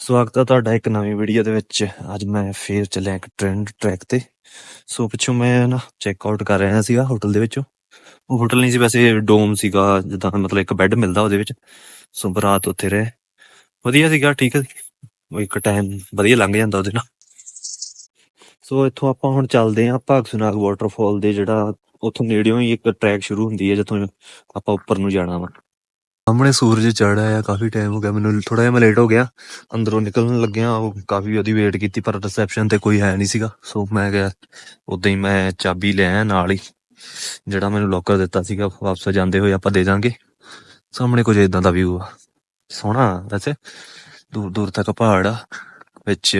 ਸਵਾਗਤ ਹੈ ਤੁਹਾਡਾ ਇੱਕ ਨਵੀਂ ਵੀਡੀਓ ਦੇ ਵਿੱਚ। ਅੱਜ ਮੈਂ ਫੇਰ ਚੱਲਿਆ ਇੱਕ ਟ੍ਰੈਂਡ ਟਰੈਕ ਤੇ। ਸੋ ਪਿੱਛੋਂ ਮੈਂ ਨਾ ਚੈੱਕ ਆਊਟ ਕਰ ਰਿਹਾ ਸੀਗਾ ਹੋਟਲ ਦੇ ਵਿੱਚੋਂ। ਉਹ ਹੋਟਲ ਨਹੀਂ ਸੀ, ਵੈਸੇ ਡੋਮ ਸੀਗਾ, ਜਿੱਦਾਂ ਮਤਲਬ ਇੱਕ ਬੈੱਡ ਮਿਲਦਾ ਉਹਦੇ ਵਿੱਚ। ਸੋ ਬਰਾਤ ਉੱਥੇ ਰਹੇ। ਵਧੀਆ ਸੀਗਾ, ਠੀਕ ਹੈ ਉਹ ਇੱਕ ਟਾਈਮ ਵਧੀਆ ਲੰਘ ਜਾਂਦਾ ਉਹਦੇ ਨਾਲ। ਸੋ ਇੱਥੋਂ ਆਪਾਂ ਹੁਣ ਚੱਲਦੇ ਆਂ ਭਾਗਸੁਨਾਗ ਵਾਟਰਫਾਲ ਦੇ ਜਿਹੜਾ ਉੱਥੋਂ ਨੇੜਿਓਂ ਹੀ ਇੱਕ ਟਰੈਕ ਸ਼ੁਰੂ ਹੁੰਦੀ ਹੈ, ਜਿੱਥੋਂ ਆਪਾਂ ਉੱਪਰ ਨੂੰ ਜਾਣਾ ਵਾ। ਸਾਹਮਣੇ ਸੂਰਜ ਚੜ੍ਹਿਆ ਆ, ਕਾਫੀ ਟਾਈਮ ਹੋ ਗਿਆ, ਮੈਨੂੰ ਥੋੜਾ ਜਿਹਾ ਮੈਂ ਲੇਟ ਹੋ ਗਿਆ, ਅੰਦਰੋਂ ਨਿਕਲਣ ਲੱਗਿਆ, ਉਹ ਕਾਫੀ ਉਹਦੀ ਵੇਟ ਕੀਤੀ, ਪਰ ਰਿਸੈਪਸ਼ਨ ਤੇ ਕੋਈ ਹੈ ਨਹੀਂ ਸੀਗਾ ਸੋ ਮੈਂ ਗਿਆ ਉਦਾਂ ਹੀ ਮੈਂ ਚਾਬੀ ਲੈ ਆਇਆ ਨਾਲ ਹੀ, ਜਿਹੜਾ ਮੈਨੂੰ ਲੋਕਰ ਦਿੱਤਾ ਸੀਗਾ, ਵਾਪਸ ਜਾਂਦੇ ਹੋਏ ਆਪਾਂ ਦੇ ਦਾਂਗੇ ਸਾਹਮਣੇ ਕੁਝ ਇਦਾਂ ਦਾ ਵਿਊ ਆ, ਸੋਹਣਾ ਵੈਸੇ ਦੂਰ ਦੂਰ ਤੱਕ ਪਹਾੜ ਆ, ਵਿੱਚ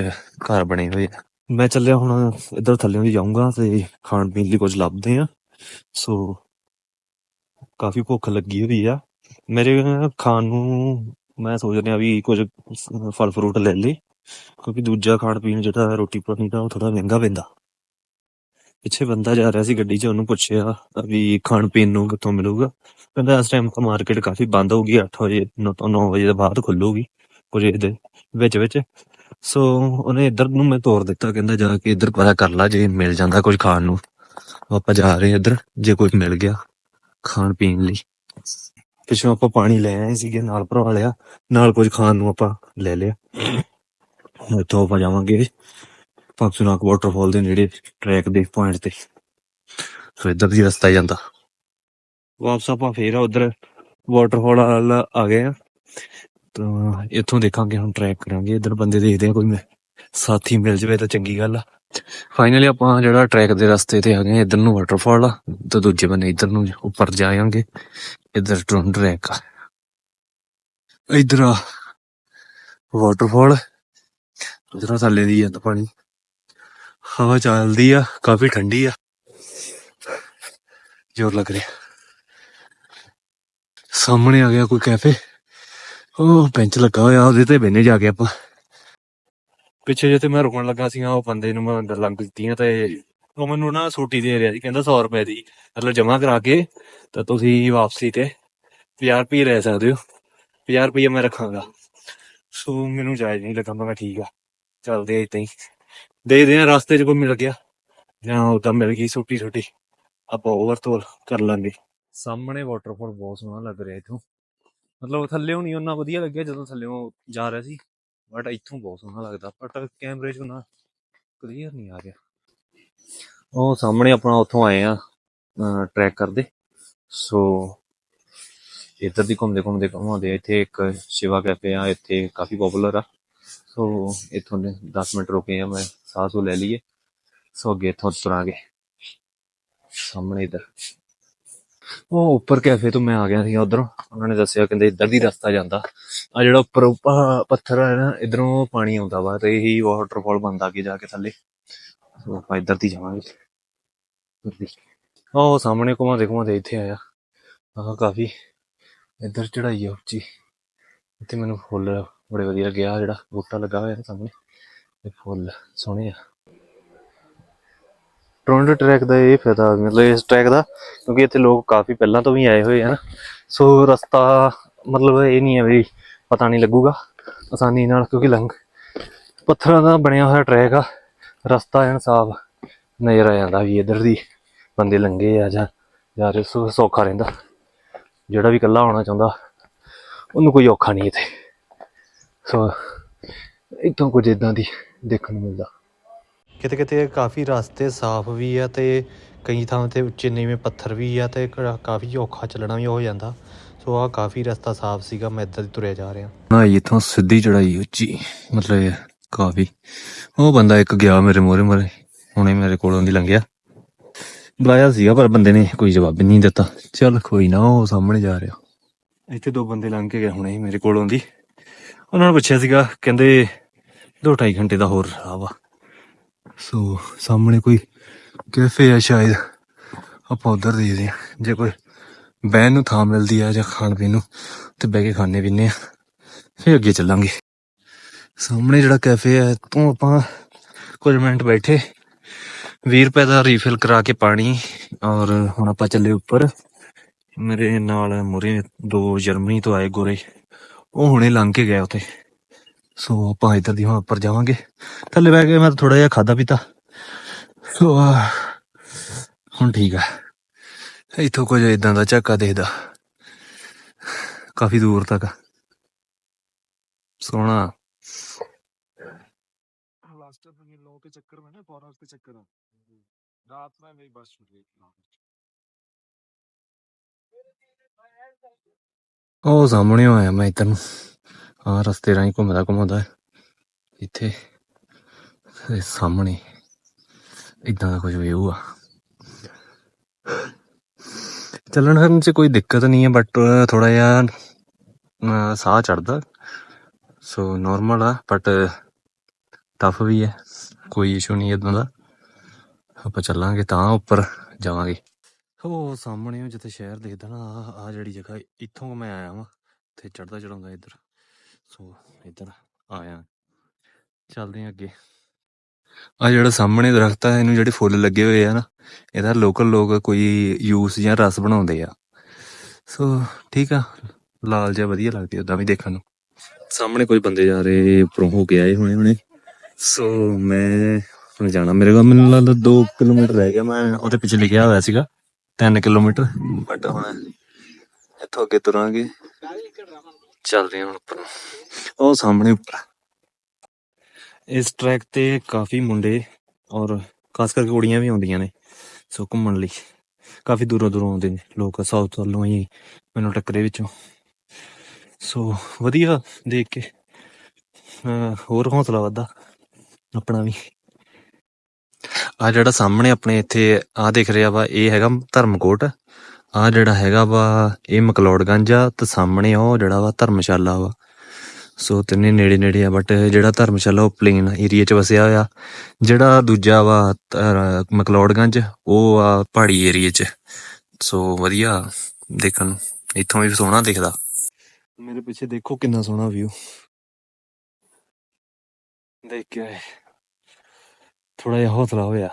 ਘਰ ਬਣੇ ਹੋਏ ਆ। ਮੈਂ ਚੱਲਿਆ ਹੁਣ ਇੱਧਰ ਥੱਲੇ ਦੀ ਜਾਊਂਗਾ ਤੇ ਖਾਣ ਪੀਣ ਲਈ ਕੁਝ ਲੱਭਦੇ ਆ ਸੋ ਕਾਫੀ ਭੁੱਖ ਲੱਗੀ ਹੋਈ ਆ ਮੇਰੇ ਖਾਣ ਨੂੰ ਮੈਂ ਸੋਚ ਰਿਹਾ ਵੀ ਕੁਝ ਫਲ ਫਰੂਟ ਲੈ ਲਈ ਕਿਉਂਕਿ ਦੂਜਾ ਖਾਣ ਪੀਣ ਜਿਹੜਾ ਰੋਟੀ ਪਾਣੀ ਦਾ ਉਹ ਥੋੜਾ ਮਹਿੰਗਾ ਪੈਂਦਾ। ਪਿੱਛੇ ਬੰਦਾ ਜਾ ਰਿਹਾ ਸੀ ਗੱਡੀ 'ਚ, ਉਹਨੂੰ ਪੁੱਛਿਆ ਵੀ ਖਾਣ ਪੀਣ ਨੂੰ ਕਿੱਥੋਂ ਮਿਲੂਗਾ? ਕਹਿੰਦਾ ਇਸ ਟਾਈਮ ਤਾਂ ਮਾਰਕੀਟ ਕਾਫੀ ਬੰਦ ਹੋਊਗੀ 8 ਵਜੇ 9 ਤੋਂ 9 ਵਜੇ ਦੇ ਬਾਅਦ ਖੁੱਲੂਗੀ, ਕੁਝ ਇਹਦੇ ਵਿੱਚ ਵਿੱਚ। ਸੋ ਉਹਨੇ ਇੱਧਰ ਨੂੰ ਮੈਂ ਤੋਰ ਦਿੱਤਾ, ਕਹਿੰਦਾ ਜਾ ਕੇ ਇੱਧਰ ਪਤਾ ਕਰ ਲਾ, ਜੇ ਮਿਲ ਜਾਂਦਾ ਕੁਝ ਖਾਣ ਨੂੰ। ਆਪਾਂ ਜਾ ਰਹੇ ਇੱਧਰ, ਜੇ ਕੁਝ ਮਿਲ ਗਿਆ ਖਾਣ ਪੀਣ ਲਈ। ਪਿੱਛੋਂ ਆਪਾਂ ਪਾਣੀ ਲੈ ਆਏ ਸੀਗੇ, ਨਾਲ ਭਰਵਾ ਲਿਆ, ਨਾਲ ਕੁਝ ਖਾਣ ਨੂੰ ਆਪਾਂ ਲੈ ਲਿਆ। ਇੱਥੋਂ ਆਪਾਂ ਜਾਵਾਂਗੇ ਪਾਕਸੁਨਾਕ ਵਾਟਰਫਾਲ ਦੇ ਨੇੜੇ ਟਰੈਕ ਦੇ ਪੁਆਇੰਟ ਤੇ। ਸੋ ਇੱਧਰ ਦੀ ਰਸਤਾ ਜਾਂਦਾ। ਵਾਪਸ ਆਪਾਂ ਫੇਰ ਉਧਰ ਵਾਟਰਫਾਲ ਵੱਲ ਆ ਗਏ ਆ ਤਾਂ ਇੱਥੋਂ ਦੇਖਾਂਗੇ, ਹੁਣ ਟਰੈਕ ਕਰਾਂਗੇ। ਇੱਧਰ ਬੰਦੇ ਦੇਖਦੇ ਆ, ਕੋਈ ਸਾਥੀ ਮਿਲ ਜਵੇ ਤਾਂ ਚੰਗੀ ਗੱਲ ਆ। ਫਾਈਨਲੀ ਆਪਾਂ ਜਿਹੜਾ ਟਰੈਕ ਦੇ ਰਸਤੇ ਤੇ ਆ ਗਏ ਆ, ਇੱਧਰ ਨੂੰ ਵਾਟਰਫਾਲ ਆ ਤੇ ਦੂਜੇ ਬੰਨੇ ਇੱਧਰ ਨੂੰ ਉੱਪਰ ਜਾਵਾਂਗੇ ਇੱਧਰ ਟਰੈਕ ਟਰੈਕ ਆ। ਇੱਧਰ ਆ ਵਾਟਰਫਾਲ ਇਧਰ ਥੱਲੇ ਦੀ ਜਾਂਦਾ ਪਾਣੀ। ਹਵਾ ਚੱਲਦੀ ਆ ਕਾਫੀ ਠੰਡੀ ਆ। ਜ਼ੋਰ ਲੱਗ ਰਿਹਾ। ਸਾਹਮਣੇ ਆ ਗਿਆ ਕੋਈ ਕੈਫੇ ਉਹ ਬੈਂਚ ਲੱਗਾ ਹੋਇਆ ਉਹਦੇ ਤੇ ਬੈਨੇ ਜਾ ਕੇ ਆਪਾਂ। ਪਿੱਛੇ ਜਿੱਥੇ ਮੈਂ ਰੁਕਣ ਲੱਗਾ ਸੀ ਉਹ ਬੰਦੇ ਨੂੰ ਮੈਂ ਲੰਘ ਦਿੱਤੀਆਂ ਤੇ ਉਹ ਮੈਨੂੰ ਨਾ ਸੋਟੀ ਦੇ ਰਿਹਾ ਸੀ, ਕਹਿੰਦਾ 100 ਰੁਪਏ ਦੀ, ਮਤਲਬ ਜਮਾ ਕਰਾ ਕੇ ਤਾਂ ਤੁਸੀਂ ਵਾਪਸੀ ਤੇ 50 ਰੁਪਏ ਲੈ ਸਕਦੇ ਹੋ 50 ਰੁਪਏ ਮੈਂ ਰੱਖਾਂਗਾ। ਸੋ ਮੈਨੂੰ ਜਾਇਜ਼ ਨਹੀਂ ਲੱਗਾ, ਮੈਂ ਠੀਕ ਆ, ਚੱਲਦੇ ਆ ਹੀ। ਦੇਖਦੇ ਆ ਰਸਤੇ 'ਚ ਕੋਈ ਮਿਲ ਗਿਆ, ਜਾਂ ਉਦਾਂ ਮਿਲ ਗਈ ਛੋਟੀ ਛੋਟੀ, ਆਪਾਂ ਓਵਰਟੋਲ ਕਰ ਲਾਂਗੇ। ਸਾਹਮਣੇ ਵਾਟਰਫਾਲ ਬਹੁਤ ਸੋਹਣਾ ਲੱਗ ਰਿਹਾ ਇਥੋਂ। ਮਤਲਬ ਥੱਲੇੋਂ ਨਹੀਂ ਉਹਨਾਂ ਵਧੀਆ ਲੱਗਿਆ ਜਦੋਂ ਥੱਲੇੋਂ ਜਾ ਰਿਹਾ ਸੀ। ਬਟ ਇੱਥੋਂ ਬਹੁਤ ਸੋਹਣਾ ਲੱਗਦਾ, ਬਟ ਕੈਮਰੇ 'ਚ ਨਾ ਕਲੀਅਰ ਨਹੀਂ ਆ ਰਿਹਾ। ਉਹ ਸਾਹਮਣੇ ਆਪਣਾ ਉੱਥੋਂ ਆਏ ਆ ਟਰੈਕ ਕਰਦੇ। ਸੋ ਇੱਧਰ ਦੀ ਘੁੰਮਦੇ ਘੁੰਮਦੇ ਘੁੰਮਾਉਂਦੇ ਇੱਥੇ ਇੱਕ ਸ਼ਿਵਾ ਕੈਫੇ ਆ, ਇੱਥੇ ਕਾਫੀ ਪਪੂਲਰ ਆ। ਸੋ ਇੱਥੋਂ ਦੇ 10 ਮਿੰਟ ਰੁਕੇ ਆ, ਮੈਂ ਸਾਹ ਸੂ ਲੈ ਲਈਏ। ਸੋ ਅੱਗੇ ਇੱਥੋਂ ਤੁਰਾਂਗੇ। ਸਾਹਮਣੇ ਇੱਧਰ। ਉਹ ਉੱਪਰ ਕੈਫੇ ਤੋਂ ਮੈਂ ਆ ਗਿਆ ਸੀ ਉਧਰੋਂ। ਉਹਨਾਂ ਨੇ ਦੱਸਿਆ, ਕਹਿੰਦੇ ਇੱਧਰ ਦੀ ਰਸਤਾ ਜਾਂਦਾ। ਆ ਜਿਹੜਾ ਉੱਪਰ ਪੱਥਰ ਹੈ ਨਾ, ਇਧਰੋਂ ਪਾਣੀ ਆਉਂਦਾ ਵਾ ਤੇ ਇਹੀ ਵਾਟਰਫਾਲ ਬਣਦਾ ਅੱਗੇ ਜਾ ਕੇ ਥੱਲੇ। ਸੋ ਆਪਾਂ ਇੱਧਰ ਦੀ ਜਾਵਾਂਗੇ। ਇੱਧਰ ਉਹ ਸਾਹਮਣੇ ਘੁਮਾਉਂਦੇ ਘੁਮਾਉਂਦੇ ਇੱਥੇ ਆਇਆ। ਆਹ ਕਾਫੀ ਇੱਧਰ ਚੜਾਈ ਆ ਉੱਚੀ। ਇੱਥੇ ਮੈਨੂੰ ਫੁੱਲ ਬੜੇ ਵਧੀਆ ਲੱਗਿਆ ਜਿਹੜਾ ਬੂਟਾ ਲੱਗਾ ਹੋਇਆ ਸਾਹਮਣੇ। ਇਹ ਫੁੱਲ ਸੋਹਣੇ ਆ। ਟੋਰੰਟੋ ਟਰੈਕ ਦਾ ਇਹ ਫਾਇਦਾ, ਮਤਲਬ ਇਸ ਟਰੈਕ ਦਾ, ਕਿਉਂਕਿ ਇੱਥੇ ਲੋਕ ਕਾਫੀ ਪਹਿਲਾਂ ਤੋਂ ਵੀ ਆਏ ਹੋਏ ਹਨ ਸੋ ਰਸਤਾ ਮਤਲਬ ਇਹ ਨਹੀਂ ਹੈ ਵੀ ਪਤਾ ਨਹੀਂ ਲੱਗੂਗਾ, ਆਸਾਨੀ ਨਾਲ, ਕਿਉਂਕਿ ਲੰਘ, ਪੱਥਰਾਂ ਦਾ ਬਣਿਆ ਹੋਇਆ ਟਰੈਕ ਆ। ਰਸਤਾ ਐਨ ਸਾਫ਼ ਨਜ਼ਰ ਆ ਜਾਂਦਾ ਵੀ ਇੱਧਰ ਦੀ ਬੰਦੇ ਲੰਘੇ ਆ ਜਾਂ, ਜਾ ਰਹੇ ਸੋ, ਸੌਖਾ ਰਹਿੰਦਾ। ਜਿਹੜਾ ਵੀ ਇਕੱਲਾ ਆਉਣਾ ਚਾਹੁੰਦਾ, ਉਹਨੂੰ ਕੋਈ ਔਖਾ ਨਹੀਂ ਇੱਥੇ। ਸੋ ਇੱਥੋਂ ਕੁਝ ਇਦਾਂ ਦੀ ਦੇਖਣ ਨੂੰ ਮਿਲਦਾ। ਕਿਤੇ ਕਿਤੇ ਕਾਫੀ ਰਸਤੇ ਸਾਫ਼ ਵੀ ਆ ਤੇ ਕਈ ਥਾਂ ਤੇ ਉੱਚੇ ਨੀਵੇਂ ਪੱਥਰ ਵੀ ਆ ਤੇ ਕਾਫੀ ਔਖਾ ਚੱਲਣਾ ਵੀ ਹੋ ਜਾਂਦਾ। ਸੋ ਆ ਕਾਫੀ ਰਸਤਾ ਸਾਫ਼ ਸੀਗਾ, ਮੈਂ ਇੱਧਰ ਦੀ ਤੁਰਿਆ ਜਾ ਰਿਹਾ। ਨਾ ਇਥੋਂ ਸਿੱਧੀ ਚੜਾਈ ਉੱਚੀ ਮਤਲਬ ਕਾਫੀ। ਉਹ ਬੰਦਾ ਇੱਕ ਗਿਆ ਮੇਰੇ ਮੋਰੇ ਮੋਰੇ ਹੁਣੇ ਮੇਰੇ ਕੋਲੋਂ ਦੀ ਲੰਘਿਆ। ਬੁਲਾਇਆ ਸੀਗਾ, ਪਰ ਬੰਦੇ ਨੇ ਕੋਈ ਜਵਾਬ ਨਹੀਂ ਦਿੱਤਾ। ਚੱਲ ਕੋਈ ਨਾ, ਉਹ ਸਾਹਮਣੇ ਜਾ ਰਿਹਾ। ਇੱਥੇ ਦੋ ਬੰਦੇ ਲੰਘ ਕੇ ਗਏ ਹੁਣੇ, ਮੇਰੇ ਕੋਲੋਂ ਦੀ ਉਹਨਾਂ ਨੂੰ ਪੁੱਛਿਆ ਸੀਗਾ, ਕਹਿੰਦੇ ਦੋ ਢਾਈ ਘੰਟੇ ਦਾ ਹੋਰ ਰਾਹ ਵਾ। ਸੋ ਸਾਹਮਣੇ ਕੋਈ ਕੈਫੇ ਆ ਸ਼ਾਇਦ। ਆਪਾਂ ਉਧਰ ਦੇਖਦੇ ਆ ਜੇ ਕੋਈ ਬਹਿਣ ਨੂੰ ਥਾਂ ਮਿਲਦੀ ਆ ਜਾਂ ਖਾਣ ਪੀਣ ਨੂੰ, ਤੇ ਬਹਿ ਕੇ ਖਾਣੇ ਪੀਣੇ ਆ ਫਿਰ ਅੱਗੇ ਚੱਲਾਂਗੇ। ਸਾਹਮਣੇ ਜਿਹੜਾ ਕੈਫੇ ਆ ਤੋਂ ਆਪਾਂ ਕੁਝ ਮਿੰਟ ਬੈਠੇ। 20 ਰੁਪਏ ਦਾ ਰੀਫਿਲ ਕਰਾ ਕੇ ਪਾਣੀ, ਔਰ ਹੁਣ ਆਪਾਂ ਚੱਲੇ ਉੱਪਰ। ਮੇਰੇ ਨਾਲ ਮੁਰੇ ਦੋ ਜਰਮਨੀ ਤੋਂ ਆਏ ਗੋਰੇ। ਉਹ ਹੁਣੇ ਲੰਘ ਕੇ ਗਏ ਉੱਥੇ। ਸੋ ਆਪਾਂ ਇੱਧਰ ਦੀ ਹੁਣ ਉੱਪਰ ਜਾਵਾਂਗੇ ਥੱਲੇ ਬਹਿ ਕੇ ਮੈਂ ਥੋੜਾ ਜਿਹਾ ਖਾਦਾ ਪੀਤਾ ਸੋ ਆਹ, ਹੁਣ ਠੀਕ ਆ ਇੱਥੋਂ ਕੁਝ ਇਦਾਂ ਦਾ ਝਾਕਾ ਦੇਖਦਾ ਕਾਫੀ ਦੂਰ ਤੱਕ ਸੋਹਣਾ लास्ट में ये लोगों के चक्कर में ना फॉरनर्स के चक्कर में रात में मेरी बस छूट गई थी ਉਹ ਸਾਹਮਣੇ ਆਇਆ ਮੈਂ ਇੱਧਰ ਨੂੰ ਆ ਰਸਤੇ ਰਾਹੀਂ ਘੁੰਮਦਾ ਘੁੰਮਦਾ ਇੱਥੇ ਇਹ ਸਾਹਮਣੇ ਇਦਾਂ ਦਾ ਕੁਝ ਵਿਊ ਆ ਚੱਲਣ ਫਿਰਨ 'ਚ ਕੋਈ ਦਿੱਕਤ ਨਹੀਂ ਹੈ ਬਟ ਥੋੜਾ ਜਿਹਾ ਸਾਹ ਚੜਦਾ ਸੋ ਨਾਰਮਲ ਆ ਬਟ ਟਫ ਵੀ ਹੈ ਕੋਈ ਇਸ਼ੂ ਨਹੀਂ ਇਦਾਂ ਦਾ ਆਪਾਂ ਚੱਲਾਂਗੇ ਤਾਂ ਉੱਪਰ ਜਾਵਾਂਗੇ ਉਹ ਸਾਹਮਣੇ ਜਿੱਥੇ ਸ਼ਹਿਰ ਦੇਖਦਾ ਨਾ ਆ ਆ ਜਿਹੜੀ ਜਗ੍ਹਾ ਇੱਥੋਂ ਮੈਂ ਆਇਆ ਵਾਂ ਤੇ ਚੜਦਾ ਚੜਾਉਂਦਾ ਇੱਧਰ ਸੋ ਇੱਧਰ ਆਇਆ ਚੱਲਦੇ ਹਾਂ ਅੱਗੇ। ਆ ਜਿਹੜਾ ਸਾਹਮਣੇ ਦਰਖਤ ਆ ਇਹਨੂੰ ਜਿਹੜੇ ਫੁੱਲ ਲੱਗੇ ਹੋਏ ਆ ਨਾ ਇਹਦਾ ਲੋਕਲ ਲੋਕ ਕੋਈ ਯੂਸ ਜਾਂ ਰਸ ਬਣਾਉਂਦੇ ਆ। ਸੋ ਠੀਕ ਆ। ਲਾਲ ਜਿਹਾ ਵਧੀਆ ਲੱਗਦੀ ਉਦਾਂ ਵੀ ਦੇਖਣ ਨੂੰ। ਸਾਹਮਣੇ ਕੋਈ ਬੰਦੇ ਜਾ ਰਹੇ ਉੱਪਰੋਂ ਹੋ ਕੇ ਆਏ ਹੋਣੇ ਹੁਣੇ। ਸੋ ਮੈਂ ਹੁਣ ਜਾਣਾ ਮੇਰੇ ਕੋਲ। ਮੈਨੂੰ ਲੱਗਦਾ 2 ਕਿਲੋਮੀਟਰ ਰਹਿ ਗਿਆ ਮੈਂ। ਉਹਦੇ ਪਿੱਛੇ ਲਿਖਿਆ ਹੋਇਆ ਸੀਗਾ 3 ਕਿਲੋਮੀਟਰ। ਬਟ ਹੁਣ ਇੱਥੋਂ ਅੱਗੇ ਤੁਰਾਂਗੇ। ਚੱਲਦੇ ਹਾਂ ਹੁਣ ਉੱਪਰ। ਨੂੰ। ਉਹ ਸਾਹਮਣੇ ਉੱਪਰ ਇਸ ਟਰੈਕ ਤੇ ਕਾਫੀ ਮੁੰਡੇ ਔਰ ਖਾਸ ਕਰਕੇ ਕੁੜੀਆਂ ਵੀ ਆਉਂਦੀਆਂ ਨੇ, ਸੋ ਘੁੰਮਣ ਲਈ। ਕਾਫੀ ਦੂਰੋਂ ਦੂਰੋਂ ਆਉਂਦੇ ਨੇ ਲੋਕ ਸਾਊਥ ਵੱਲੋਂ ਹੀ ਮੈਨੂੰ ਟੱਕਰੇ ਵਿੱਚੋਂ। ਸੋ ਵਧੀਆ ਦੇਖ ਕੇ, ਅਹ ਹੋਰ ਹੌਸਲਾ ਵੱਧਦਾ ਆਪਣਾ ਵੀ। ਆ ਜਿਹੜਾ ਸਾਹਮਣੇ ਆਪਣੇ ਇੱਥੇ ਆ ਦਿਖ ਰਿਹਾ ਵਾ, ਇਹ ਹੈਗਾ ਧਰਮਕੋਟ। ਆ ਜਿਹੜਾ ਹੈਗਾ ਵਾ, ਇਹ ਮਕਲੋੜਗੰਜ ਆ ਤੇ ਸਾਹਮਣੇ ਉਹ ਜਿਹੜਾ ਵਾ ਧਰਮਸ਼ਾਲਾ ਵਾ। ਸੋ ਤਿੰਨੇ ਨੇੜੇ ਨੇੜੇ ਆ ਬਟ ਜਿਹੜਾ ਧਰਮਸ਼ਾਲਾ ਉਹ ਪਲੇਨ ਏਰੀਆ 'ਚ ਵਸਿਆ ਹੋਇਆ। ਜਿਹੜਾ ਦੂਜਾ ਵਾ, ਧਰ- ਮਕਲੋੜਗੰਜ, ਉਹ ਆ ਪਹਾੜੀ ਏਰੀਆ 'ਚ। ਸੋ ਵਧੀਆ, ਦੇਖਣ ਨੂੰ। ਇੱਥੋਂ ਵੀ ਸੋਹਣਾ ਦਿਖਦਾ। ਮੇਰੇ ਪਿੱਛੇ ਦੇਖੋ ਕਿੰਨਾ ਸੋਹਣਾ ਵਿਊ ਦੇਖ ਕੇ ਥੋੜਾ ਜਿਹਾ ਹੌਸਲਾ ਹੋਇਆ।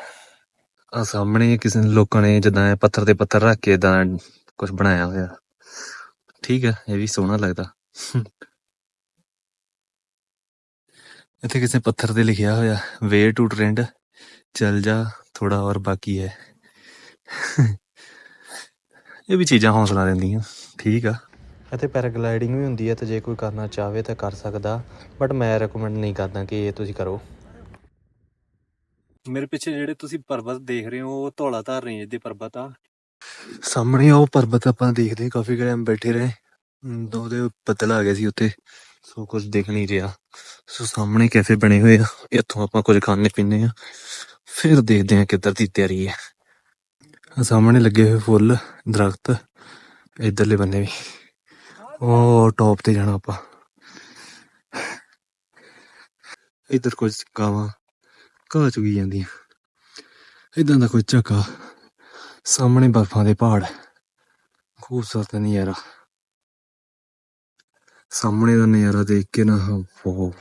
ਆ ਸਾਹਮਣੇ ਕਿਸੇ ਨੇ ਲੋਕਾਂ ਨੇ ਜਿੱਦਾਂ ਪੱਥਰ ਤੇ ਪੱਥਰ ਰੱਖ ਕੇ ਇਦਾਂ ਕੁਝ ਬਣਾਇਆ ਹੋਇਆ। ਠੀਕ ਹੈ ਇਹ ਵੀ ਸੋਹਣਾ ਲੱਗਦਾ। ਇੱਥੇ ਕਿਸੇ ਪੱਥਰ ਤੇ ਲਿਖਿਆ ਹੋਇਆ ਵੇ ਟੂ ਟ੍ਰੈਂਡ ਚੱਲ ਜਾ ਥੋੜਾ ਹੋਰ ਬਾਕੀ ਹੈ। ਇਹ ਵੀ ਚੀਜ਼ਾਂ ਹੌਸਲਾ ਦਿੰਦੀਆਂ। ਠੀਕ ਆ। ਇੱਥੇ ਪੈਰਾਗਲਾਈਡਿੰਗ ਵੀ ਹੁੰਦੀ ਹੈ ਤੇ ਜੇ ਕੋਈ ਕਰਨਾ ਚਾਹਵੇ ਤਾਂ ਕਰ ਸਕਦਾ, ਬਟ ਮੈਂ ਰეკਮੈਂਡ ਨਹੀਂ ਕਰਦਾ ਕਿ ਇਹ ਤੁਸੀਂ ਕਰੋ। ਮੇਰੇ ਪਿੱਛੇ ਜਿਹੜੇ ਤੁਸੀਂ ਪਰਬਤ ਦੇਖ ਰਹੇ ਹੋ ਉਹ ਧੌਲਾ ਧਾਰ ਰੇਂਜ ਦੇ ਪਰਬਤ ਆ। ਸਾਹਮਣੇ ਉਹ ਪਰਬਤ ਆਪਾਂ ਦੇਖਦੇ ਹਾਂ ਕਾਫੀ ਟਾਈਮ ਬੈਠੇ ਰਹੇ। ਹਮ, ਤਾਂ ਉਹਦੇ ਬੱਦਲ ਆ ਗਏ ਸੀ ਉੱਤੇ ਸੋ ਕੁਝ ਦਿਖ ਨਹੀਂ ਰਿਹਾ। ਸੋ ਸਾਹਮਣੇ ਕੈਫੇ ਬਣੇ ਹੋਏ ਆ ਇੱਥੋਂ ਆਪਾਂ ਕੁਝ ਖਾਣੇ ਪੀਣੇ ਆ ਫਿਰ ਦੇਖਦੇ ਹਾਂ ਕਿੱਧਰ ਦੀ ਤਿਆਰੀ ਹੈ। ਆਹ ਸਾਹਮਣੇ ਲੱਗੇ ਹੋਏ ਫੁੱਲ ਦਰਖਤ ਇਧਰਲੇ ਬੰਨੇ ਵੀ। ਉਹ ਟੌਪ ਤੇ ਜਾਣਾ ਆਪਾਂ। ਇਧਰ ਕੁਝ ਗਾਵਾਂ। ਘਾਹ ਚੁਗੀ ਜਾਂਦੀਆਂ ਇਦਾਂ ਦਾ ਕੋਈ ਝੱਕਾ ਸਾਹਮਣੇ ਬਰਫਾਂ ਦੇ ਪਹਾੜ। ਖੂਬਸੂਰਤ ਨਜ਼ਾਰਾ। ਸਾਹਮਣੇ ਦਾ ਨਜ਼ਾਰਾ ਦੇਖ ਕੇ ਨਾ ਉਹ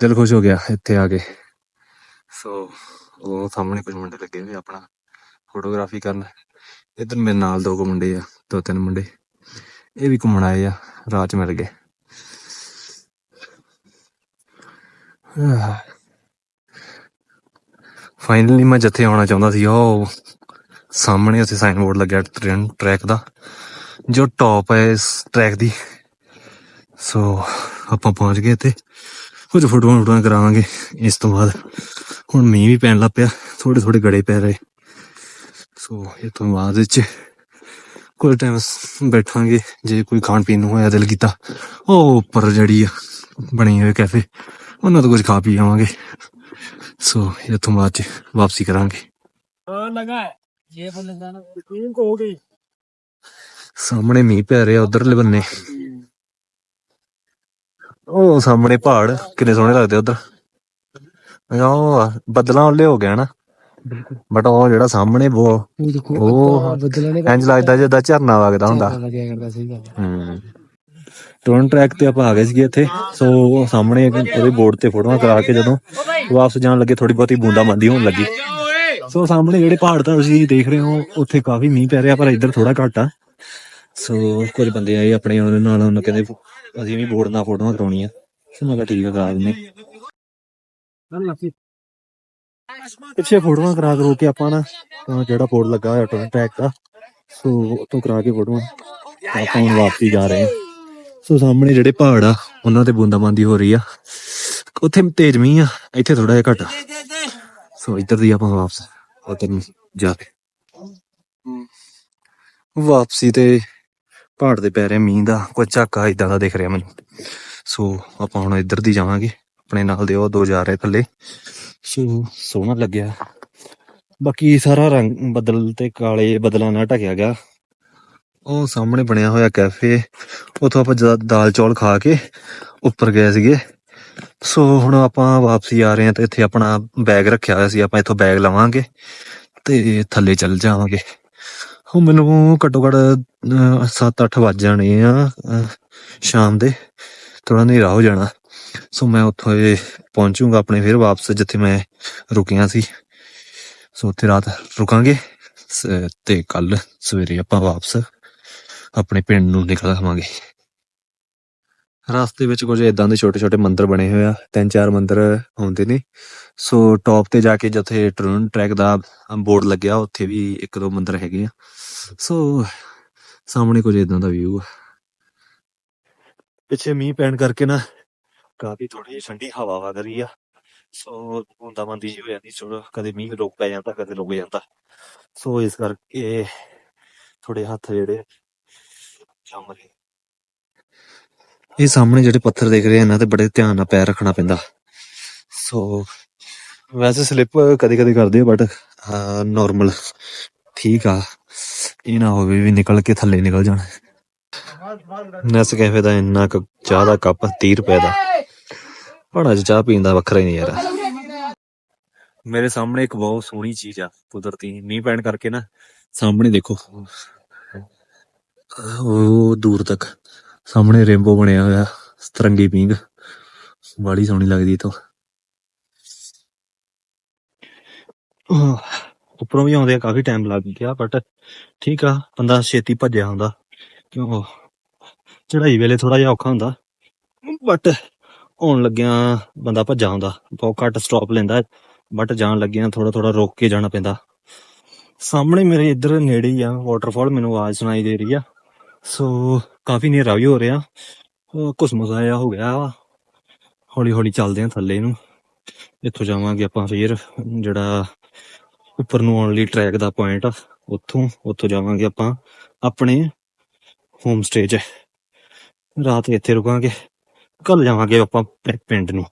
ਦਿਲ ਖੁਸ਼ ਹੋ ਗਿਆ ਇੱਥੇ ਆ ਕੇ। ਸੋ ਉਹ ਸਾਹਮਣੇ ਕੁਝ ਮੁੰਡੇ ਲੱਗੇ ਹੋਏ ਆਪਣਾ ਫੋਟੋਗ੍ਰਾਫੀ ਕਰਨ। ਇਧਰ ਮੇਰੇ ਨਾਲ ਦੋ ਕੁ ਮੁੰਡੇ ਆ, ਦੋ ਤਿੰਨ ਮੁੰਡੇ। ਇਹ ਵੀ ਘੁੰਮਣ ਆਏ ਆ ਰਾਤ ਚ ਮਿਲ ਗਏ। ਫਾਈਨਲੀ ਮੈਂ ਜਿੱਥੇ ਆਉਣਾ ਚਾਹੁੰਦਾ ਸੀ ਉਹ ਸਾਹਮਣੇ ਉੱਥੇ ਸਾਈਨ ਬੋਰਡ ਲੱਗਿਆ ਟ੍ਰੇਨ ਟਰੈਕ ਦਾ, ਜੋ ਟੌਪ ਹੈ ਇਸ ਟਰੈਕ ਦੀ। ਸੋ ਆਪਾਂ ਪਹੁੰਚ ਗਏ ਇੱਥੇ। ਕੁਝ ਫੋਟੋਆਂ ਫੋਟੋਆਂ ਕਰਾਵਾਂਗੇ ਇਸ ਤੋਂ ਬਾਅਦ। ਹੁਣ ਮੀਂਹ ਵੀ ਪੈਣ ਲੱਗ ਪਿਆ ਥੋੜੇ ਥੋੜੇ ਗੜੇ ਪੈ ਰਹੇ। ਸੋ ਇਹ ਤੋਂ ਬਾਅਦ ਵਿੱਚ ਕੁਝ ਟਾਈਮ ਬੈਠਾਂਗੇ। ਜੇ ਕੋਈ ਖਾਣ ਪੀਣ ਨੂੰ ਹੋਇਆ, ਦਿਲ ਕੀਤਾ, ਉਹ ਉੱਪਰ ਜਿਹੜੀ ਆ, ਬਣੀ ਹੋਈ ਕੈਫੇ ਉਹਨਾਂ ਤੋਂ ਕੁਝ ਖਾ ਪੀ ਆਵਾਂਗੇ। ਸੋ ਇਹ ਤੋਂ ਬਾਅਦ ਵਾਪਸੀ ਕਰਾਂਗੇ। ਹਾਂ ਲਗਾ ਹੈ। ਇਹ ਬੰਦੇ ਦਾ ਟੂਕ ਹੋ ਗਈ ਸਾਹਮਣੇ ਮੀਂਹ ਪੈ ਰਿਹਾ ਉਧਰਲੇ ਬੰਨੇ। ਉਹ ਸਾਹਮਣੇ ਪਹਾੜ ਕਿੰਨੇ ਸੋਹਣੇ ਲੱਗਦੇ ਉਧਰ। ਉਹ ਬਦਲਾਂ ਉੱਲੇ ਹੋ ਗਿਆ ਨਾ ਬਟ ਉਹ ਜਿਹੜਾ ਸਾਹਮਣੇ ਉਹ ਉਹ ਬਦਲਾਂ ਨੇ ਇੰਜ ਲੱਗਦਾ ਜਿਦਾ ਝਰਨਾ ਵਗਦਾ ਹੁੰਦਾ। ਹੂੰ। ਟੋਰਨ ਟਰੈਕ ਤੇ ਆਪਾਂ ਆ ਗਏ ਸੀਗੇ ਇੱਥੇ। ਸੋ ਸਾਹਮਣੇ ਉਹਦੇ ਬੋਰਡ ਤੇ ਫੋਟੋਆਂ ਕਰਾ ਕੇ ਜਦੋਂ ਵਾਪਸ ਜਾਣ ਲੱਗੇ ਥੋੜੀ ਬਹੁਤੀ ਬੂੰਦਾ ਮੰਦੀ ਹੋਣ ਲੱਗੀ। ਸੋ ਸਾਹਮਣੇ ਜਿਹੜੇ ਪਹਾੜ ਤਾਂ ਤੁਸੀਂ ਦੇਖ ਰਹੇ ਹੋ ਉੱਥੇ ਕਾਫੀ ਮੀਂਹ ਪੈ ਰਿਹਾ ਪਰ ਇੱਧਰ ਥੋੜਾ ਘੱਟ ਆ। ਸੋ ਕੁਝ ਬੰਦੇ ਆਏ ਆਪਣੇ ਉਹਨਾਂ ਨਾਲ ਉਹਨਾਂ ਕਹਿੰਦੇ ਅਸੀਂ ਵੀ ਬੋਰਡ ਨਾਲ ਫੋਟੋਆਂ ਕਰਾਉਣੀਆਂ। ਫਿਰ ਮੈਂ ਕਿਹਾ ਠੀਕ ਆ ਕਰਾ ਦਿੰਦੇ ਪਿੱਛੇ ਫੋਟੋਆਂ ਕਰਾ ਕਰੋ ਕੇ ਆਪਾਂ ਨਾ ਜਿਹੜਾ ਬੋਰਡ ਲੱਗਾ ਹੋਇਆ ਟੋਨ ਟੈਕ ਦਾ ਸੋ ਉਤੋਂ ਕਰਾ ਕੇ ਫੋਟੋਆਂ ਆਪਾਂ ਹੁਣ ਵਾਪਸੀ ਜਾ ਰਹੇ ਹਾਂ। ਸੋ ਸਾਹਮਣੇ ਜਿਹੜੇ ਪਹਾੜ ਆ, ਉਹਨਾਂ ਤੇ ਬੂੰਦਾਬਾਂਦੀ ਹੋ ਰਹੀ ਆ। ਉੱਥੇ ਤੇਜ਼ ਮੀਂਹ ਆ, ਇੱਥੇ ਥੋੜਾ ਜਿਹਾ ਘੱਟ ਆ। ਸੋ ਇੱਧਰ ਦੀ ਆਪਾਂ ਵਾਪਸ, ਉੱਧਰ ਨੂੰ ਜਾ ਕੇ। ਵਾਪਸੀ ਤੇ ਪਹਾੜ ਦੇ ਪੈ ਰਿਹਾ ਮੀਂਹ ਦਾ, ਕੋਈ ਝਾਕਾ ਇਦਾਂ ਦਾ ਦਿਖ ਰਿਹਾ ਮੈਨੂੰ। ਸੋ ਆਪਾਂ ਹੁਣ ਇੱਧਰ ਦੀ ਜਾਵਾਂਗੇ, ਆਪਣੇ ਨਾਲ ਦੇ ਉਹ ਦੋ ਜਾ ਰਹੇ ਥੱਲੇ। ਸੋ ਸੋਹਣਾ ਲੱਗਿਆ। ਬਾਕੀ ਸਾਰਾ ਰੰਗ ਬਦਲ ਤੇ ਕਾਲੇ ਬਦਲਾਂ ਨਾਲ ਢਕਿਆ ਗਿਆ। ਉਹ ਸਾਹਮਣੇ ਬਣਿਆ ਹੋਇਆ ਕੈਫੇ। ਉੱਥੋਂ ਆਪਾਂ ਜਦ ਦਾਲ ਚੌਲ ਖਾ ਕੇ ਉੱਪਰ ਗਏ ਸੀਗੇ। ਸੋ ਹੁਣ ਆਪਾਂ ਵਾਪਸੀ ਆ ਰਹੇ ਹਾਂ ਤੇ ਇੱਥੇ ਆਪਣਾ ਬੈਗ ਰੱਖਿਆ ਹੋਇਆ ਸੀ, ਆਪਾਂ ਇੱਥੋਂ ਬੈਗ ਲਵਾਂਗੇ ਤੇ ਥੱਲੇ ਚੱਲ ਜਾਵਾਂਗੇ। ਹੁਣ ਮੈਨੂੰ ਘੱਟੋ ਘੱਟ 7-8 ਵੱਜ ਜਾਣੇ ਆ ਸ਼ਾਮ ਦੇ। ਥੋੜਾ ਹਨੇਰਾ ਹੋ ਜਾਣਾ। ਸੋ ਮੈਂ ਉੱਥੋਂ ਇਹ ਪਹੁੰਚੂਗਾ ਆਪਣੇ ਫਿਰ ਵਾਪਸ, ਜਿੱਥੇ ਮੈਂ ਰੁਕਿਆ ਸੀ। ਸੋ ਉੱਥੇ ਰਾਤ ਰੁਕਾਂਗੇ। ਸ- ਤੇ ਕੱਲ ਸਵੇਰੇ ਆਪਾਂ ਵਾਪਸ ਆਪਣੇ ਪਿੰਡ ਨੂੰ ਨਿਕਲ ਆਵਾਂਗੇ। ਰਸਤੇ ਵਿੱਚ ਕੁਝ ਇਦਾਂ ਦੇ ਛੋਟੇ ਛੋਟੇ ਮੰਦਿਰ ਬਣੇ ਹੋਏ ਆ, ਤਿੰਨ ਚਾਰ ਮੰਦਿਰ ਆਉਂਦੇ ਨੇ। ਸੋ ਟੌਪ ਤੇ ਜਾ ਕੇ ਜਿੱਥੇ ਟਰਨ ਟਰੈਕ ਦਾ ਬੋਰਡ ਲੱਗਿਆ, ਉੱਥੇ ਵੀ ਇੱਕ ਦੋ ਮੰਦਿਰ ਹੈਗੇ ਆ। ਸੋ ਸਾਹਮਣੇ ਕੁਝ ਇਦਾਂ ਦਾ ਵਿਊ ਆ। ਪਿੱਛੇ ਮੀਂਹ ਪੈਣ ਕਰਕੇ ਨਾ ਕਾਫੀ ਥੋੜੀ ਜਿਹੀ ਠੰਡੀ ਹਵਾ ਵਗ ਰਹੀ ਆ। ਸੋ ਬੂੰਦਾਬਾਂਦੀ ਜਿਹੀ ਹੋ ਜਾਂਦੀ ਸੋ ਕਦੇ ਮੀਂਹ ਰੁਕ ਪੈ ਜਾਂਦਾ, ਕਦੇ ਰੁਕ ਜਾਂਦਾ। ਸੋ ਇਸ ਕਰਕੇ ਥੋੜੇ ਹੱਥ ਜਿਹੜੇ ਇਹ ਸਾਹਮਣੇ ਜਿਹੜੇ ਪੱਥਰ ਦਿਖ ਰਹੇ ਇਹਨਾਂ ਤੇ ਬੜੇ ਧਿਆਨ ਨਾਲ ਪੈਰ ਰੱਖਣਾ ਪੈਂਦਾ। ਸੋ ਵੈਸੇ ਸਲਿੱਪ ਕਦੇ ਕਦੇ ਕਰਦੇ ਬਟ ਨਾਰਮਲ ਠੀਕ ਆ। ਇਹ ਨਾ ਹੋਵੇ ਵੀ ਨਿਕਲ ਕੇ ਥੱਲੇ ਨਿਕਲ ਜਾਣ। ਨੈਸ ਕੈਫੇ ਦਾ ਇੰਨਾ ਕੁ ਚਾਹ ਦਾ ਕੱਪ 30 ਰੁਪਏ ਦਾ। ਪੜਾ ਅੱਜ ਚਾਹ ਪੀਣ ਦਾ ਵੱਖਰਾ ਹੀ ਨਹੀਂ ਯਾਰ ਮੇਰੇ ਸਾਹਮਣੇ ਇੱਕ ਬਹੁਤ ਸੋਹਣੀ ਚੀਜ਼ ਆ, ਕੁਦਰਤੀ। ਮੀਂਹ ਪੈਣ ਕਰਕੇ ਨਾ, ਸਾਹਮਣੇ ਦੇਖੋ। ਉਹ ਦੂਰ ਤੱਕ ਸਾਹਮਣੇ ਰੇਨਬੋ ਬਣਿਆ ਹੋਇਆ, ਸਤਰੰਗੀ ਪਿੰਗ ਬੜੀ ਸੋਹਣੀ ਲੱਗਦੀ ਤੋਂ। ਉੱਪਰੋਂ ਵੀ ਆਉਂਦੇ ਆ, ਕਾਫੀ ਟਾਈਮ ਲੱਗ ਗਿਆ ਬਟ ਠੀਕ ਆ, ਬੰਦਾ ਛੇਤੀ ਭੱਜਿਆ ਹੁੰਦਾ। ਕਿਉਂ? ਚੜਾਈ ਵੇਲੇ ਥੋੜਾ ਜਿਹਾ ਔਖਾ ਹੁੰਦਾ। ਬਟ ਆਉਣ ਲੱਗਿਆ ਬੰਦਾ ਭੱਜਾ ਹੁੰਦਾ। ਬਹੁਤ ਘੱਟ ਸਟਾਪ ਲੈਂਦਾ ਬਟ ਜਾਣ ਲੱਗਿਆ ਥੋੜਾ ਥੋੜਾ ਰੋਕ ਕੇ ਜਾਣਾ ਪੈਂਦਾ। ਸਾਹਮਣੇ ਮੇਰੇ ਇੱਧਰ ਨੇੜੇ ਹੀ ਆ ਵਾਟਰਫਾਲ ਮੈਨੂੰ ਆਵਾਜ਼ ਸੁਣਾਈ ਦੇ ਰਹੀ ਆ। ਸੋ ਕਾਫੀ ਹਨੇਰਾ ਵੀ ਹੋ ਰਿਹਾ। ਕੁਸਮਸ ਆਇਆ ਹੋ ਗਿਆ ਵਾ। ਹੌਲੀ ਹੌਲੀ ਚੱਲਦੇ ਆ ਥੱਲੇ ਨੂੰ। ਇੱਥੋਂ ਜਾਵਾਂਗੇ ਆਪਾਂ ਫੇਰ, ਜਿਹੜਾ ਉੱਪਰ ਨੂੰ ਆਉਣ ਲਈ ਟਰੈਕ ਦਾ ਪੁਆਇੰਟ ਆ, ਉੱਥੋਂ ਉੱਥੋਂ ਜਾਵਾਂਗੇ ਆਪਾਂ ਆਪਣੇ ਹੋਮ ਸਟੇ 'ਚ। ਰਾਤ ਇੱਥੇ ਰੁਕਾਂਗੇ। ਕੱਲ ਜਾਵਾਂਗੇ ਆਪਾਂ ਪਿੰਡ ਨੂੰ।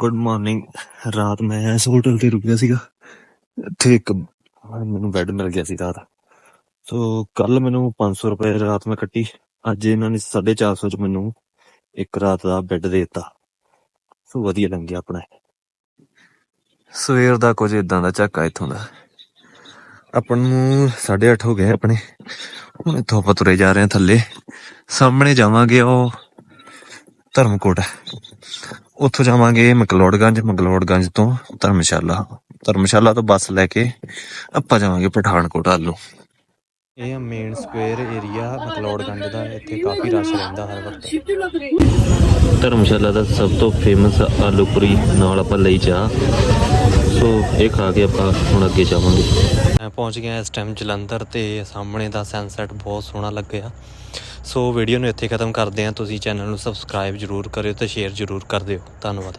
ਗੁੱਡ ਮਾਰਨਿੰਗ ਰਾਤ ਮੈਂ ਇਸ ਹੋਟਲ ਤੇ ਰੁਕਿਆ ਸੀਗਾ। ਇੱਥੇ ਇੱਕ ਮੈਨੂੰ ਬੈੱਡ ਮਿਲ ਗਿਆ ਸੀ ਰਾਤ। ਸੋ ਕੱਲ ਮੈਨੂੰ 500 ਰੁਪਏ ਰਾਤ ਮੈਂ ਕੱਟੀ। ਅੱਜ ਇਹਨਾਂ ਨੇ 450 ਚ ਮੈਨੂੰ ਇੱਕ ਰਾਤ ਦਾ ਬੈੱਡ ਦੇ ਦਿੱਤਾ। ਸੋ ਵਧੀਆ ਲੰਘਿਆ ਆਪਣਾ ਸਵੇਰ ਦਾ ਕੁਝ ਇਦਾਂ ਦਾ ਝਾਕਾ ਇਥੋਂ ਦਾ। ਆਪਾਂ ਨੂੰ 8:30 ਹੋ ਗਏ ਆਪਣੇ। ਹੁਣ ਇਥੋਂ ਆਪਾਂ ਤੁਰੇ ਜਾ ਰਹੇ ਹਾਂ ਥੱਲੇ। ਸਾਹਮਣੇ ਜਾਵਾਂਗੇ ਉਹ ਧਰਮਕੋਟ। ਉੱਥੋਂ ਜਾਵਾਂਗੇ ਮਕਲੋੜਗੰਜ ਮਕਲੋੜਗੰਜ ਤੋਂ ਧਰਮਸ਼ਾਲਾ। ਧਰਮਸ਼ਾਲਾ ਤੋਂ ਬੱਸ ਲੈ ਕੇ ਆਪਾਂ ਜਾਵਾਂਗੇ ਪਠਾਨਕੋਟ ਵੱਲ। ਨੂੰ ਇਹ ਆ ਮੇਨ ਸਕੁਅਰ ਏਰੀਆ ਮਕਲੋੜਗੰਜ ਦਾ ਇੱਥੇ ਕਾਫੀ ਰਸ਼ ਰਹਿੰਦਾ ਹਰ ਵਕਤ। ਧਰਮਸ਼ਾਲਾ ਦਾ ਸਭ ਤੋਂ ਫੇਮਸ ਆਲੂ ਪੂਰੀ ਨਾਲ ਆਪਾਂ ਲਈ ਚਾਹ। ਸੋ ਇਹ ਖਾ ਕੇ ਆਪਾਂ ਹੁਣ ਅੱਗੇ ਜਾਵਾਂਗੇ। ਮੈਂ ਪਹੁੰਚ ਗਿਆ ਇਸ ਟਾਈਮ ਜਲੰਧਰ ਤੇ ਸਾਹਮਣੇ ਦਾ ਸਨਸੈਟ ਬਹੁਤ ਸੋਹਣਾ ਲੱਗਿਆ। ਸੋ ਵੀਡੀਓ ਨੂੰ ਇੱਥੇ ਖਤਮ ਕਰਦੇ ਹਾਂ। ਤੁਸੀਂ ਚੈਨਲ ਨੂੰ ਸਬਸਕ੍ਰਾਈਬ ਜਰੂਰ ਕਰਿਓ ਤੇ ਸ਼ੇਅਰ ਜਰੂਰ ਕਰ ਦਿਓ। ਧੰਨਵਾਦ।